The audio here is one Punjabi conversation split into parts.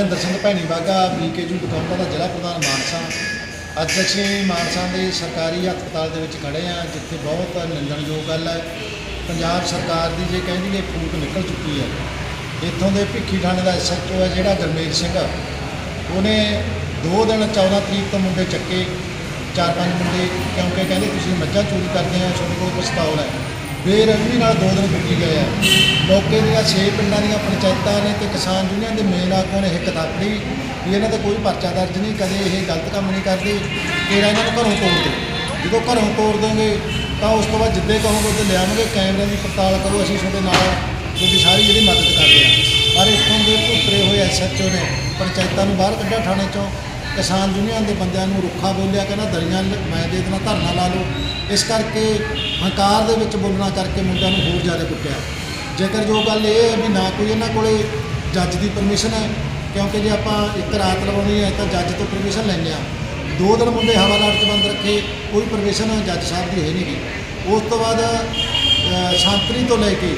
ਮਹਿੰਦਰ ਸਿੰਘ ਭੈਣੀ ਬਾਗਾ ਬੀਕੇਯੂ ਬਕੌਂਟਾ ਦਾ ਜ਼ਿਲ੍ਹਾ ਪ੍ਰਧਾਨ ਮਾਨਸਾ। ਅੱਜ ਅਸੀਂ ਮਾਨਸਾ ਦੇ ਸਰਕਾਰੀ ਹਸਪਤਾਲ ਦੇ ਵਿੱਚ ਖੜੇ ਹਾਂ, ਜਿੱਥੇ ਬਹੁਤ ਨਿੰਦਣਯੋਗ ਗੱਲ ਹੈ। ਪੰਜਾਬ ਸਰਕਾਰ ਦੀ ਜੇ ਕਹਿੰਦੀ ਹੈ, ਫੂਕ ਨਿਕਲ ਚੁੱਕੀ ਹੈ। ਇੱਥੋਂ ਦੇ ਭਿੱਖੀ ਥਾਣੇ ਦਾ ਐਸਐਚਓ ਹੈ ਜਿਹੜਾ ਗਰਮੇਲ ਸਿੰਘ। ਉਹਨੇ ਦੋ ਦਿਨ 14 ਤਰੀਕ ਤੋਂ ਮੁੰਡੇ ਚੱਕੇ, ਚਾਰ ਪੰਜ ਮੁੰਡੇ, ਕਿਉਂਕਿ ਕਹਿੰਦੇ ਤੁਸੀਂ ਮੱਝਾਂ ਚੋਰੀ ਕਰਦੇ ਆ, ਤੁਹਾਡੇ ਕੋਲ ਪਸਤੌਲ ਹੈ। ਬੇਰਹਿਮੀ ਨਾਲ ਦੋ ਦਿਨ ਕੁੱਟੀ ਗਏ ਆ। ਮੌਕੇ ਦੀਆਂ ਛੇ ਪਿੰਡਾਂ ਦੀਆਂ ਪੰਚਾਇਤਾਂ ਨੇ ਤੇ ਕਿਸਾਨ ਯੂਨੀਅਨ ਦੇ ਮੇਨ ਆਗੂਆਂ ਨੇ ਹਿੱਕ ਥਾਪੜੀ ਵੀ ਇਹਨਾਂ 'ਤੇ ਕੋਈ ਪਰਚਾ ਦਰਜ ਨਹੀਂ, ਕਦੇ ਇਹ ਗਲਤ ਕੰਮ ਨਹੀਂ ਕਰਦੇ ਤੇਰਾ ਇਹਨਾਂ ਨੂੰ ਘਰੋਂ ਤੋੜ ਦਿਓ ਜਦੋਂ ਘਰੋਂ ਤੋੜ ਦੋਗੇ, ਤਾਂ ਉਸ ਤੋਂ ਬਾਅਦ ਜਿੱਦੇ ਕਹੋਗੇ ਉੱਦੇ ਲਿਆਵਾਂਗੇ ਕੈਮਰੇ ਦੀ ਪੜਤਾਲ ਕਰੋ, ਅਸੀਂ ਤੁਹਾਡੇ ਨਾਲ ਤੁਹਾਡੀ ਸਾਰੀ ਜਿਹੜੀ ਮਦਦ ਕਰਦੇ ਹਾਂ ਪਰ ਇੱਥੋਂ ਦੇ ਉਤਰੇ ਹੋਏ ਐਸਐਚਓ ਨੇ ਪੰਚਾਇਤਾਂ ਨੂੰ ਬਾਹਰ ਕੱਢਿਆ ਥਾਣੇ ਚੋਂ ਕਿਸਾਨ ਯੂਨੀਅਨ ਦੇ ਬੰਦਿਆਂ ਨੂੰ ਰੁੱਖਾ ਬੋਲਿਆ ਕਹਿੰਦਾ ਦਰੀਆਂ ਲ- ਮੈਂ ਦੇ ਦੇਣਾ ਧਰਨਾ ਲਾ ਲਓ। ਇਸ ਕਰਕੇ ਹੰਕਾਰ ਦੇ ਵਿੱਚ ਬੋਲਣਾ ਕਰਕੇ ਮੁੰਡਿਆਂ ਨੂੰ ਹੋਰ ਜ਼ਿਆਦਾ ਕੁੱਟਿਆ। ਜੇਕਰ ਜੋ ਗੱਲ ਇਹ ਹੈ ਵੀ ਨਾ ਕੋਈ ਇਹਨਾਂ ਕੋਲੇ ਜੱਜ ਦੀ ਪਰਮਿਸ਼ਨ ਹੈ ਕਿਉਂਕਿ ਜੇ ਆਪਾਂ ਇੱਕ ਰਾਤ ਲਵਾਉਣੀ ਹੈ ਤਾਂ ਜੱਜ ਤੋਂ ਪਰਮਿਸ਼ਨ ਲੈਂਦੇ ਆ ਦੋ ਦਿਨ ਮੁੰਡੇ ਹਵਾਲਾਤ 'ਚ ਬੰਦ ਰੱਖੇ ਕੋਈ ਪਰਮਿਸ਼ਨ ਜੱਜ ਸਾਹਿਬ ਦੀ ਹੈ ਨਹੀਂ। ਗਈ ਉਸ ਤੋਂ ਬਾਅਦ ਅ, ਸ਼ਾਂਤਰੀ ਤੋਂ ਲੈ ਕੇ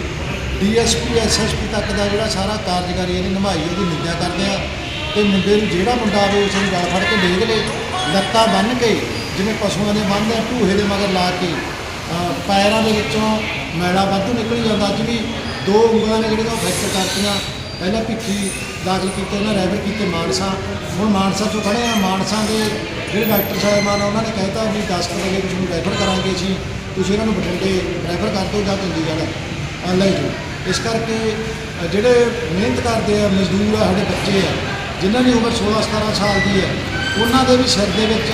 ਡੀਐਸਪੀ ਐਸਐਸਪੀ ਤੱਕ ਦਾ ਜਿਹੜਾ ਸਾਰਾ ਕਾਰਜਕਾਰੀ ਇਹਨੇ ਨਿਭਾਈ ਉਹਦੀ ਨਿੰਦਿਆ ਕਰਦੇ ਆ ਤੇ ਮੁੰਡੇ ਨੂੰ ਜਿਹੜਾ ਮੁੰਡਾ ਆਵੇ ਉਸ ਨੂੰ ਗਲ ਫੜ ਕੇ ਡੇਗ ਲੇ ਲੱਤਾਂ ਬੰਨ੍ਹ ਕੇ, ਜਿਵੇਂ ਪਸ਼ੂਆਂ ਦੇ ਬੰਨ੍ਹਦੇ ਆ ਢੂਹੇ ਦੇ ਮਗਰ ਲਾ ਕੇ। ਪੈਰਾਂ ਦੇ ਵਿੱਚੋਂ ਮੈਲਾ ਵਾਧੂ ਨਿਕਲੀ ਜਾਂਦਾ, ਅੱਜ ਵੀ ਦੋ ਉਂਗਲਾਂ ਨੇ ਜਿਹੜੀਆਂ ਉਹ ਫ੍ਰੈਕਚਰ ਕਰਤੀਆਂ। ਪਹਿਲਾਂ ਭਿੱਖੀ ਦਾਖਲ ਕੀਤੇ ਉਹਨਾਂ ਰੈਫਰ ਕੀਤੇ ਮਾਨਸਾ। ਹੁਣ ਮਾਨਸਾ ਤੋਂ ਖੜੇ ਆ, ਮਾਨਸਾ ਦੇ ਜਿਹੜੇ ਡਾਕਟਰ ਸਾਹਿਬਾਨ ਆ, ਉਹਨਾਂ ਨੇ ਕਹਿਤਾ ਵੀ 10 ਕੁ ਵਜੇ ਤੁਸੀਂ ਰੈਫਰ ਕਰਾਂਗੇ ਅਸੀਂ ਤੁਸੀਂ ਇਹਨਾਂ ਨੂੰ ਬਠਿੰਡੇ ਰੈਫਰ ਕਰ ਦਿਓ ਜਾਂ ਚੰਡੀਗੜ੍ਹ। ਲੈ ਜਾਓ। ਇਸ ਕਰਕੇ ਜਿਹੜੇ ਮਿਹਨਤ ਕਰਦੇ ਆ, ਮਜ਼ਦੂਰ ਆ, ਸਾਡੇ ਬੱਚੇ ਆ ਜਿਨ੍ਹਾਂ ਦੀ ਉਮਰ 16 17 ਸਾਲ ਦੀ ਹੈ, ਉਹਨਾਂ ਦੇ ਵੀ ਸਿਰ ਦੇ ਵਿੱਚ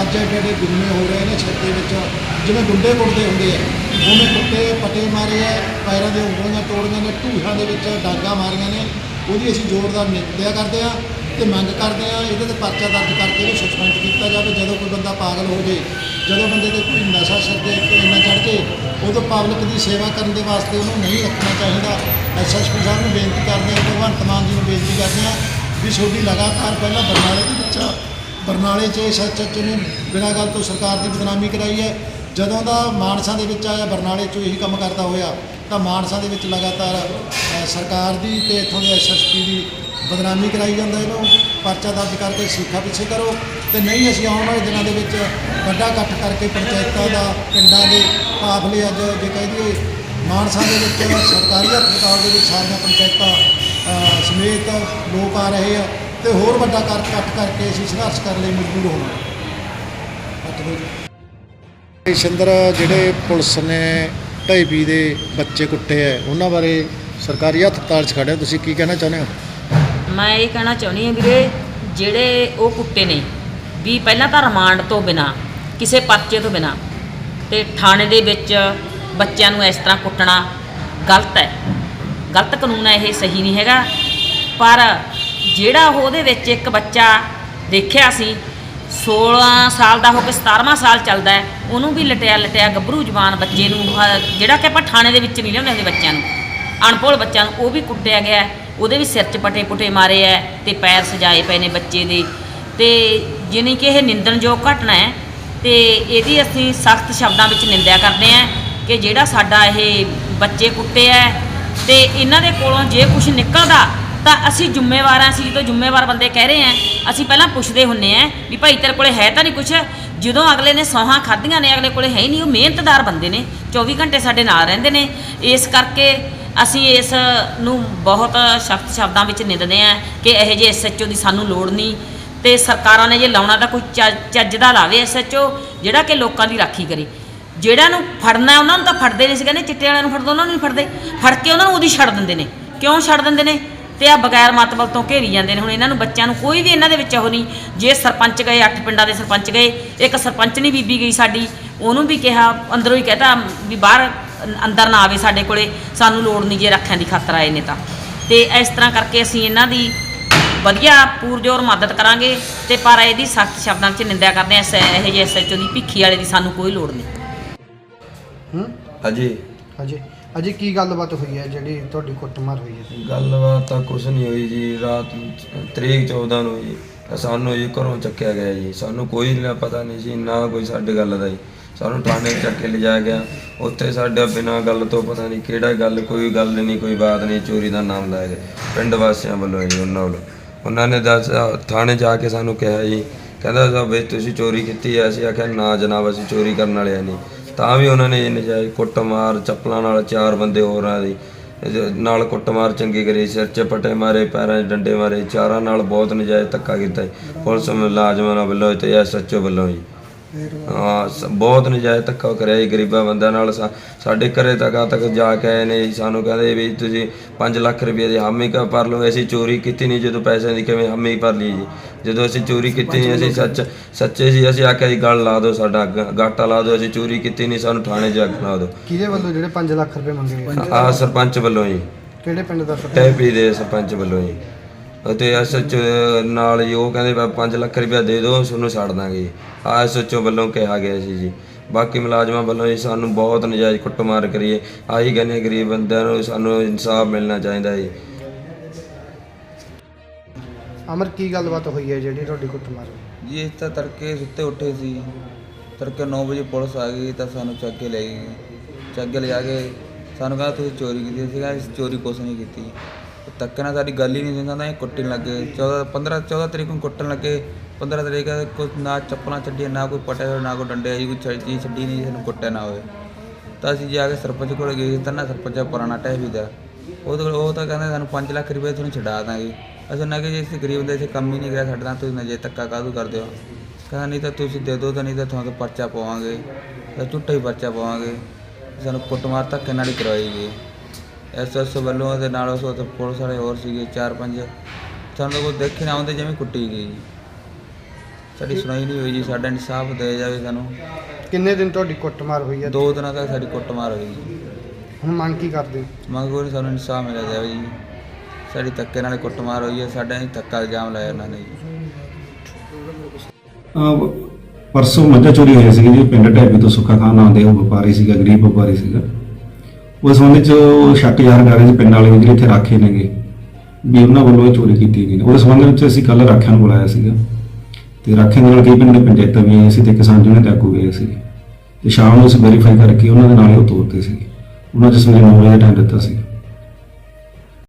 ਅੱਜ ਐਡੇ ਐਡੇ ਗੁੰਮੇ ਹੋ ਰਹੇ ਨੇ ਸਿਰ ਦੇ ਵਿੱਚ, ਜਿਵੇਂ ਗੁੰਡੇ ਕੁੱਟਦੇ ਹੁੰਦੇ ਆ। ਉਵੇਂ ਕੁੱਤੇ ਪਟੇ ਮਾਰੇ ਆ, ਪੈਰਾਂ ਦੇ ਉਂਗਲੀਆਂ ਤੋੜੀਆਂ ਨੇ, ਢੂਹਾਂ ਦੇ ਵਿੱਚ ਡਾਗਾ ਮਾਰੀਆਂ ਨੇ, ਉਹਦੀ ਅਸੀਂ ਜ਼ੋਰਦਾਰ ਨਿੰਦਿਆ ਕਰਦੇ ਆ ਤੇ ਮੰਗ ਕਰਦੇ ਆ ਇਹਦੇ ਤੇ ਪਰਚਾ ਦਰਜ ਕਰਕੇ ਇਹਨੂੰ ਸਸਪੈਂਡ ਕੀਤਾ ਜਾਵੇ, ਜਦੋਂ ਕੋਈ ਬੰਦਾ ਪਾਗਲ ਹੋ ਜੇ। ਜਦੋਂ ਬੰਦੇ ਤੇ ਕੋਈ ਨਸ਼ਾ ਸਿਰ ਦੇ ਉੱਤੇ ਇੰਨਾ ਚੜ ਜੇ, ਉਦੋਂ ਪਬਲਿਕ ਦੀ ਸੇਵਾ ਕਰਨ ਦੇ ਵਾਸਤੇ ਉਹਨੂੰ ਨਹੀਂ ਰੱਖਣਾ ਚਾਹੀਦਾ। ਐਸਐਸਪੀ ਸਾਹਿਬ ਨੂੰ ਬੇਨਤੀ ਕਰਦੇ ਆ, ਭਗਵੰਤ ਮਾਨ ਜੀ ਨੂੰ ਬੇਨਤੀ ਕਰਦੇ ਆ ਵੀ ਤੁਹਾਡੀ ਲਗਾਤਾਰ ਪਹਿਲਾਂ ਬਰਨਾਲੇ ਦੇ ਵਿੱਚ ਬਰਨਾਲੇ 'ਚ ਐਸਐਚਓ ਨੇ ਬਿਨਾਂ ਗੱਲ ਤੋਂ ਸਰਕਾਰ ਦੀ ਬਦਨਾਮੀ ਕਰਾਈ ਹੈ, ਜਦੋਂ ਦਾ ਮਾਨਸਾ ਦੇ ਵਿੱਚ ਆਇਆ, ਬਰਨਾਲੇ 'ਚੋਂ ਇਹੀ ਕੰਮ ਕਰਦਾ ਹੋਇਆ, ਤਾਂ ਮਾਨਸਾ ਦੇ ਵਿੱਚ ਲਗਾਤਾਰ ਸਰਕਾਰ ਦੀ ਤੇ ਇੱਥੋਂ ਦੇ ਐਸਐਸਪੀ ਦੀ ਬਦਨਾਮੀ ਕਰਾਈ ਜਾਂਦਾ ਇਹਨੂੰ। ਪਰਚਾ ਦਰਜ ਕਰਕੇ ਸਿੱਖਾ ਪਿੱਛੇ ਕਰੋ। ਤੇ ਨਹੀਂ ਅਸੀਂ ਆਉਣ ਵਾਲੇ ਦਿਨਾਂ ਦੇ ਵਿੱਚ ਵੱਡਾ ਇਕੱਠ ਕਰਕੇ ਪੰਚਾਇਤਾਂ ਦਾ, ਪਿੰਡਾਂ ਦੇ ਕਾਫਲੇ ਅੱਜ, ਜੇ ਕਹਿ ਦਈਏ, ਮਾਨਸਾ ਦੇ ਵਿੱਚ, ਸਰਕਾਰੀ ਹਸਪਤਾਲ ਦੇ ਵਿੱਚ ਸਾਰੀਆਂ ਪੰਚਾਇਤਾਂ ਸਮੇਤ ਲੋਕ ਆ ਰਹੇ ਆ ਤੇ ਹੋਰ ਵੱਡਾ ਕਰ ਇਕੱਠ ਕਰਕੇ ਅਸੀਂ ਸੰਘਰਸ਼ ਕਰਨ ਲਈ ਮਜਬੂਰ ਹੋਵਾਂਗੇ ਸ਼ਿੰਦਰ ਜਿਹੜੇ ਪੁਲਿਸ ਨੇ ਢਾਈਬੀ ਦੇ ਬੱਚੇ ਕੁੱਟੇ ਆ ਉਹਨਾਂ ਬਾਰੇ ਸਰਕਾਰੀ ਹਸਪਤਾਲ 'ਚ ਖੜੇ ਤੁਸੀਂ ਕੀ ਕਹਿਣਾ ਚਾਹੁੰਦੇ ਹੋ? ਮੈਂ ਇਹ ਕਹਿਣਾ ਚਾਹੁੰਦੀ ਹਾਂ ਵੀਰੇ ਜਿਹੜੇ ਉਹ ਕੁੱਤੇ ਨੇ ਵੀ ਪਹਿਲਾਂ ਤਾਂ ਰਿਮਾਂਡ ਤੋਂ ਬਿਨਾ ਕਿਸੇ ਪਰਚੇ ਤੋਂ ਬਿਨਾ ਤੇ ਥਾਣੇ ਦੇ ਵਿੱਚ ਬੱਚਿਆਂ ਨੂੰ ਇਸ ਤਰ੍ਹਾਂ ਕੁੱਟਣਾ ਗਲਤ ਹੈ। ਗਲਤ ਕਾਨੂੰਨ ਹੈ, ਇਹ ਸਹੀ ਨਹੀਂ ਹੈਗਾ। ਪਰ ਜਿਹੜਾ ਉਹਦੇ ਵਿੱਚ ਇੱਕ ਬੱਚਾ ਦੇਖਿਆ ਸੀ 16 ਸਾਲ ਦਾ ਹੋ ਕੇ 17ਵਾਂ ਸਾਲ ਚੱਲਦਾ ਹੈ, ਉਹਨੂੰ ਵੀ ਲਟਿਆ ਲਟਿਆ ਗੱਭਰੂ ਜਵਾਨ ਬੱਚੇ ਨੂੰ ਜਿਹੜਾ ਕਿ ਆਪਾਂ ਥਾਣੇ ਦੇ ਵਿੱਚ ਨਹੀਂ ਲਿਆਉਂਦੇ ਹੁੰਦੇ ਬੱਚਿਆਂ ਨੂੰ, ਅਣਪੋਲ ਬੱਚਿਆਂ ਨੂੰ, ਉਹ ਵੀ ਕੁੱਟਿਆ ਗਿਆ ਉਹਦੇ ਵੀ ਸਿਰ 'ਚ ਪਟੇ ਪੁਟੇ ਮਾਰੇ ਐ ਤੇ ਪੈਰ ਸਜਾਏ ਪਏ ਨੇ ਬੱਚੇ ਦੇ। ਤੇ ਜਿਨੀ ਕਿ ਇਹ ਨਿੰਦਣਯੋਗ ਘਟਨਾ ਹੈ ਤੇ ਇਹਦੀ ਅਸੀਂ ਸਖਤ ਸ਼ਬਦਾਂ ਵਿੱਚ ਨਿੰਦਿਆ ਕਰਦੇ ਹਾਂ ਕਿ ਜਿਹੜਾ ਸਾਡਾ ਇਹ ਬੱਚੇ ਕੁੱਟੇ ਐ ਤੇ ਇਹਨਾਂ ਦੇ ਕੋਲੋਂ ਜੇ ਕੁਝ ਨਿਕਲਦਾ, ਤਾਂ ਅਸੀਂ ਜ਼ਿੰਮੇਵਾਰ ਹਾਂ, ਅਸੀਂ ਜਦੋਂ ਜ਼ਿੰਮੇਵਾਰ ਬੰਦੇ ਕਹਿ ਰਹੇ ਹਾਂ, ਅਸੀਂ ਪਹਿਲਾਂ ਪੁੱਛਦੇ ਹੁੰਨੇ ਆ ਵੀ ਭਾਈ ਤੇਰੇ ਕੋਲੇ ਹੈ ਤਾਂ ਨਹੀਂ ਕੁਝ ਜਦੋਂ ਅਗਲੇ ਨੇ ਸੌਹਾਂ ਖਾਧੀਆਂ ਨੇ, ਅਗਲੇ ਕੋਲੇ ਹੈ ਹੀ ਨਹੀਂ, ਉਹ ਮਿਹਨਤਦਾਰ ਬੰਦੇ ਨੇ 24 ਘੰਟੇ ਸਾਡੇ ਨਾਲ ਰਹਿੰਦੇ ਨੇ। ਇਸ ਕਰਕੇ ਅਸੀਂ ਇਸ ਨੂੰ ਬਹੁਤ ਸਖਤ ਸ਼ਬਦਾਂ ਵਿੱਚ ਨਿੰਦਦੇ ਆ ਕਿ ਇਹੋ ਜਿਹੇ ਐਸਐਚਓ ਦੀ ਸਾਨੂੰ ਲੋੜ ਨਹੀਂ ਤੇ ਸਰਕਾਰਾਂ ਨੇ ਜੇ ਲਾਉਣਾ ਤਾਂ ਕੋਈ ਚੱਜ- ਚੱਜ ਦਾ ਲਾਵੇ ਐਸਐਚਓ ਜਿਹੜਾ ਕਿ ਲੋਕਾਂ ਦੀ ਰਾਖੀ ਕਰੇ। ਜਿਹੜਾ ਨੂੰ ਫੜਨਾ ਉਹਨਾਂ ਨੂੰ ਤਾਂ ਫੜਦੇ ਨਹੀਂ ਸੀ, ਕਹਿੰਦੇ ਚਿੱਟੇ ਵਾਲਿਆਂ ਨੂੰ ਫੜਦੇ, ਉਹਨਾਂ ਨੂੰ ਨਹੀਂ ਫੜਦੇ। ਫੜ ਕੇ ਉਹਨਾਂ ਨੂੰ ਉਹਦੀ ਛੱਡ ਦਿੰਦੇ ਨੇ। ਕਿਉਂ ਛੱਡ ਦਿੰਦੇ ਨੇ? ਤੇ ਆ ਬਗੈਰ ਮਤਲਬ ਤੋਂ ਘੇਰੀ ਜਾਂਦੇ ਨੇ। ਹੁਣ ਇਹਨਾਂ ਨੂੰ ਬੱਚਿਆਂ ਨੂੰ ਕੋਈ ਵੀ ਇਹਨਾਂ ਦੇ ਵਿੱਚ ਉਹ ਨਹੀਂ, ਜੇ ਸਰਪੰਚ ਗਏ, ਅੱਠ ਪਿੰਡਾਂ ਦੇ ਸਰਪੰਚ ਗਏ, ਇੱਕ ਸਰਪੰਚ ਨਹੀਂ ਬੀਬੀ ਗਈ ਸਾਡੀ, ਉਹਨੂੰ ਵੀ ਕਿਹਾ, ਅੰਦਰੋਂ ਹੀ ਕਹਤਾ ਵੀ ਬਾਹਰ ਅੰਦਰ ਨਾ ਆਵੇ ਸਾਡੇ ਕੋਲੇ, ਸਾਨੂੰ ਲੋੜ ਨਹੀਂ ਜੇ ਰੱਖਿਆਂ ਦੀ ਖਾਤਰ ਆਏ ਨੇ ਤਾਂ। ਤੇ ਇਸ ਤਰ੍ਹਾਂ ਕਰਕੇ ਅਸੀਂ ਇਹਨਾਂ ਦੀ ਵਧੀਆ ਪੂਰਜੋਰ ਮਦਦ ਕਰਾਂਗੇ, ਤੇ ਪਰ ਇਹਦੀ ਸਖਤ ਸ਼ਬਦਾਂ 'ਚ ਨਿੰਦਿਆ ਕਰਦੇ ਹਾਂ ਇਹ ਜਿਹੇ ਐਸਐਚਓ ਦੀ ਭਿੱਖੀ ਵਾਲੇ ਦੀ ਸਾਨੂੰ ਕੋਈ ਲੋੜ ਨਹੀਂ। ਹੂੰ? ਅਜੇ ਅਜੇ ਅਜੇ ਕੀ ਗੱਲਬਾਤ ਹੋਈ ਹੈ ਜਿਹੜੀ ਤੁਹਾਡੀ ਕੁੱਟਮਾਰ ਹੋਈ ਹੈ? ਗੱਲਬਾਤ ਤਾਂ ਕੁਛ ਨਹੀਂ ਹੋਈ ਜੀ ਰਾਤ ਤਰੀਕ 14 ਨੂੰ ਜੀ ਸਾਨੂੰ ਜੀ ਘਰੋਂ ਚੱਕਿਆ ਗਿਆ ਜੀ। ਸਾਨੂੰ ਕੋਈ ਨਾ ਪਤਾ ਨਹੀਂ ਸੀ ਨਾ ਕੋਈ ਸਾਡੇ ਗੱਲ ਦਾ ਜੀ। ਸਾਨੂੰ ਥਾਣੇ ਚੱਕ ਕੇ ਲਿਜਾਇਆ ਗਿਆ। ਉੱਥੇ ਸਾਡਾ ਬਿਨਾਂ ਗੱਲ ਤੋਂ ਪਤਾ ਨਹੀਂ ਕਿਹੜਾ ਗੱਲ ਕੋਈ ਗੱਲ ਨਹੀਂ ਕੋਈ ਬਾਤ ਨਹੀਂ ਚੋਰੀ ਦਾ ਨਾਮ ਲਾਇਆ ਗਿਆ। ਪਿੰਡ ਵਾਸੀਆਂ ਵੱਲੋਂ ਜੀ ਉਹਨਾਂ ਵੱਲੋਂ। ਉਹਨਾਂ ਨੇ ਦੱਸ ਥਾਣੇ ਜਾ ਕੇ ਸਾਨੂੰ ਕਿਹਾ ਜੀ ਕਹਿੰਦਾ ਸਾਹਿਬ ਵੀ ਤੁਸੀਂ ਚੋਰੀ ਕੀਤੀ ਹੈ ਅਸੀਂ ਆਖਿਆ ਨਾ ਜਨਾਬ ਅਸੀਂ ਚੋਰੀ ਕਰਨ ਵਾਲੇ ਆ ਨਹੀਂ ਤਾਂ ਵੀ ਉਹਨਾਂ ਨੇ ਨਜਾਇਜ਼ ਕੁੱਟਮਾਰ, ਚੱਪਲਾਂ ਨਾਲ ਚਾਰ ਬੰਦੇ ਹੋਰਾਂ ਦੀ ਜੀ। ਨਾਲ ਕੁੱਟਮਾਰ ਚੰਗੀ ਕਰੀ, ਸਿਰ 'ਚ ਪਟੇ ਮਾਰੇ, ਪੈਰਾਂ 'ਚ ਡੰਡੇ ਮਾਰੇ, ਚਾਰਾਂ ਨਾਲ ਬਹੁਤ ਨਜਾਇਜ਼ ਧੱਕਾ ਕੀਤਾ ਜੀ। ਪੁਲਿਸ ਮੁਲਾਜ਼ਮਾਂ ਵੱਲੋਂ ਤੇ ਐਸਐਚਓ ਵੱਲੋਂ ਜੀ। ਹਾਂ ਸ- ਬਹੁਤ ਨਜਾਇਜ਼ ਧੱਕਾ ਕਰਿਆ ਜੀ ਗਰੀਬਾਂ ਬੰਦਿਆਂ ਨਾਲ। ਸਾ- ਸਾਡੇ ਘਰੇ ਤੱਕ ਆ ਤੱਕ ਜਾ ਕੇ ਆਏ ਨੇ ਜੀ? ਸਾਨੂੰ ਕਹਿੰਦੇ ਵੀ ਤੁਸੀਂ 5 ਲੱਖ ਰੁਪਏ ਦੀ ਹਾਮੀ ਕਾ ਭਰ ਲਓ। ਅਸੀਂ ਚੋਰੀ ਕੀਤੀ ਨਹੀਂ ਜਦੋਂ ਪੈਸਿਆਂ ਦੀ ਕਿਵੇਂ ਹਾਮੀ ਭਰ ਲਈ ਜੀ? ਜਦੋਂ ਅਸੀਂ ਚੋਰੀ ਕੀਤੀ ਨਹੀਂ ਅਸੀਂ ਸੱਚ ਸੱਚੇ ਸੀ ਅਸੀਂ ਆਖਿਆ ਜੀ ਗੱਲ ਲਾ ਦਿਓ ਸਾਡਾ ਗ- ਗਾਟਾ ਲਾ ਦਿਓ ਅਸੀਂ ਚੋਰੀ ਕੀਤੀ ਨਹੀਂ ਸਾਨੂੰ ਥਾਣੇ ਜਾ ਕੇ ਲਾ ਦਿਓ। ਕਿਹਦੇ ਵੱਲੋਂ ਜਿਹੜੇ 5 ਲੱਖ ਰੁਪਏ ਮੰਗੇ ਗਏ? ਆਹ ਸਰਪੰਚ ਵੱਲੋਂ ਜੀ। ਕਿਹੜੇ ਪਿੰਡ ਦਾ ਸਰਪੰਚ? ਟੈਪੀ ਦੇ ਸਰਪੰਚ ਵੱਲੋਂ ਜੀ। ਅਤੇ ਐਸਐਚ ਨਾਲ ਜੀ ਉਹ ਕਹਿੰਦੇ 5 ਲੱਖ ਰੁਪਇਆ ਦੇ ਦਿਓ ਤੁਹਾਨੂੰ ਛੱਡ ਦਾਂਗੇ। ਆ ਐਸਐਚਓ ਵੱਲੋਂ ਕਿਹਾ ਗਿਆ ਸੀ ਜੀ। ਬਾਕੀ ਮੁਲਾਜ਼ਮਾਂ ਵੱਲੋਂ ਜੀ ਸਾਨੂੰ ਬਹੁਤ ਨਜਾਇਜ਼ ਕੁੱਟਮਾਰ ਕਰੀਏ। ਆਹੀ ਕਹਿੰਦੇ ਗਰੀਬ ਬੰਦਿਆਂ ਨੂੰ ਸਾਨੂੰ ਇਨਸਾਫ ਮਿਲਣਾ ਚਾਹੀਦਾ ਜੀ। ਅਮਰ ਕੀ ਗੱਲਬਾਤ ਹੋਈ ਹੈ ਜਿਹੜੀ ਤੁਹਾਡੀ ਕੁੱਟਮਾਰ ਹੋਈ? ਜੀ ਇਸ ਤਾਂ ਤੜਕੇ ਸੁੱਤੇ ਉੱਠੇ ਸੀ। ਤੜਕੇ 9 ਵਜੇ ਪੁਲਿਸ ਆ ਗਈ ਤਾਂ ਸਾਨੂੰ ਚੱਕ ਕੇ ਲੈ ਗਈ। ਚੱਕ ਕੇ ਲਿਜਾ ਕੇ ਸਾਨੂੰ ਕਹਿੰਦਾ ਤੁਸੀਂ ਚੋਰੀ ਕੀਤੀ ਸੀਗਾ। ਅਸੀਂ ਚੋਰੀ ਕੁਛ ਨਹੀਂ ਕੀਤੀ। ਤੱਕ ਨਾਲ ਸਾਡੀ ਗੱਲ ਹੀ ਨਹੀਂ ਸੁਣਦਾ ਇਹ ਕੁੱਟਣ ਲੱਗੇ। 14 15 14 ਤਰੀਕ ਨੂੰ ਕੁੱਟਣ ਲੱਗੇ। 15 ਤਰੀਕ ਕੋਈ ਨਾ ਚੱਪਲਾਂ ਛੱਡੀਆਂ, ਨਾ ਕੋਈ ਪਟਿਆ ਨਾ ਕੋਈ ਡੰਡੇ ਜੀ, ਕੋਈ ਛ- ਛੱਡੀ ਨਹੀਂ, ਸਾਨੂੰ ਕੁੱਟਿਆ ਨਾ ਹੋਵੇ। ਤਾਂ ਅਸੀਂ ਜਾ ਕੇ ਸਰਪੰਚ ਕੋਲ ਗਏ ਤਾਂ ਨਾ ਸਰਪੰਚ ਪੁਰਾਣਾ ਟਹਿ ਵੀ ਦਾ। ਉਹਦੇ ਕੋਲ ਉਹ ਤਾਂ ਕਹਿੰਦਾ ਸਾਨੂੰ 5 ਲੱਖ ਰੁਪਏ ਤੁਹਾਨੂੰ ਛਡਾ ਦਾਂਗੇ। ਅਸੀਂ ਉਹਨਾਂ ਕਿ ਜੇ, ਅਸੀਂ ਗਰੀਬ ਦੇ ਅਸੀਂ ਕੰਮ ਹੀ ਨਹੀਂ ਕਰਿਆ ਛੱਡਦਾ ਤੁਸੀਂ ਨਜੇ ਧੱਕਾ ਕਾਹਦੋਂ ਕਰਦੇ ਹੋ। ਕਹਿੰਦਾ, ਨਹੀਂ ਤਾਂ ਤੁਸੀਂ ਦੇ ਦਿਓ ਤਾਂ ਨਹੀਂ ਤਾਂ ਤੁਹਾਨੂੰ ਪਰਚਾ ਪਾਵਾਂਗੇ ਤਾਂ ਝੂਠਾ ਹੀ ਪਰਚਾ ਪਾਵਾਂਗੇ ਸਾਨੂੰ ਕੁੱਟਮਾਰ ਧੱਕੇ ਨਾਲ ਹੀ ਕਰਵਾਈ ਗਈ। ਐਸਐਸ ਵੱਲੋਂ ਦੇ ਨਾਲ ਉਸ ਵਕਤ ਪੁਲਿਸ ਵਾਲੇ ਹੋਰ ਸੀਗੇ ਚਾਰ ਪੰਜ। ਸਾਨੂੰ ਤਾਂ ਕੋਈ ਦੇਖੇ ਨਾ ਆਉਂਦੇ ਜਿਵੇਂ ਕੁੱਟੀ ਗਈ ਜੀ। ਸਾਡੀ ਸੁਣਾਈ ਨਹੀਂ ਹੋਈ ਜੀ ਸਾਡਾ ਇਨਸਾਫ ਦੇ ਜਾਵੇ ਸਾਨੂੰ। ਕਿੰਨੇ ਦਿਨ ਤੁਹਾਡੀ ਕੁੱਟਮਾਰ ਹੋਈ ਹੈ? ਦੋ ਦਿਨਾਂ ਤੱਕ ਸਾਡੀ ਕੁੱਟਮਾਰ ਹੋਈ ਜੀ। ਹੁਣ ਮੰਗ ਕੀ ਕਰਦੇ ਹੋ? ਮੰਗ ਕੋਈ ਸਾਨੂੰ ਇਨਸਾਫ ਮਿਲਿਆ ਜਾਵੇ ਜੀ। ਸਾਡੀ ਧੱਕੇ ਨਾਲ ਕੁੱਟਮਾਰ ਹੋਈ ਹੈ ਸਾਡਾ ਹੀ ਧੱਕਾ ਇਲਜ਼ਾਮ ਲਾਇਆ ਇਹਨਾਂ ਨੇ ਜੀ। ਅਹ ਪਰਸੋਂ ਮੱਝਾਂ ਚੋਰੀ ਹੋਈ ਸੀਗੀ ਜੀ ਪਿੰਡ ਢੈਬੀ ਤੋਂ ਸੁੱਖਾ ਖਾਨ ਨਾਂ ਦੇ ਉਹ ਵਪਾਰੀ ਸੀਗਾ ਗਰੀਬ ਵਪਾਰੀ ਸੀਗਾ। ਉਸ ਸੰਬੰਧ ਚ ਉਹ ਸ਼ੱਕ ਜ਼ਾਹਰ ਕਰ ਰਹੇ ਸੀ ਪਿੰਡ ਵਾਲੇ ਵੀ ਜਿਹੜੇ ਇੱਥੇ ਰਾਖੇ ਨੇਗੇ, ਵੀ ਉਹਨਾਂ ਵੱਲੋਂ ਇਹ ਚੋਰੀ ਕੀਤੀ ਗਈ ਉਹਦੇ ਸੰਬੰਧ ਵਿੱਚ ਅਸੀਂ ਕੱਲ ਰਾਖਿਆਂ ਨੂੰ ਬੁਲਾਇਆ ਸੀਗਾ। ਤੇ ਰਾਖਿਆਂ ਦੇ ਨਾਲ ਕਈ ਪਿੰਡ ਦੇ ਪੰਚਾਇਤਾਂ ਵੀ ਆਈਆਂ ਸੀ ਤੇ ਕਿਸਾਨ ਜਿਹਨਾਂ ਤੇ ਆਗੂ ਗਏ ਸੀ ਤੇ ਸ਼ਾਮ ਨੂੰ ਅਸੀਂ ਵੈਰੀਫਾਈ ਕਰਕੇ ਉਹਨਾਂ ਦੇ ਨਾਲ ਹੀ ਉਹ ਤੋਰਤੇ ਸੀ ਉਹਨਾਂ ਜਿਸ ਵੇਲੇ 9 ਵਜੇ ਦਾ ਟਾਈਮ ਦਿੱਤਾ ਸੀ।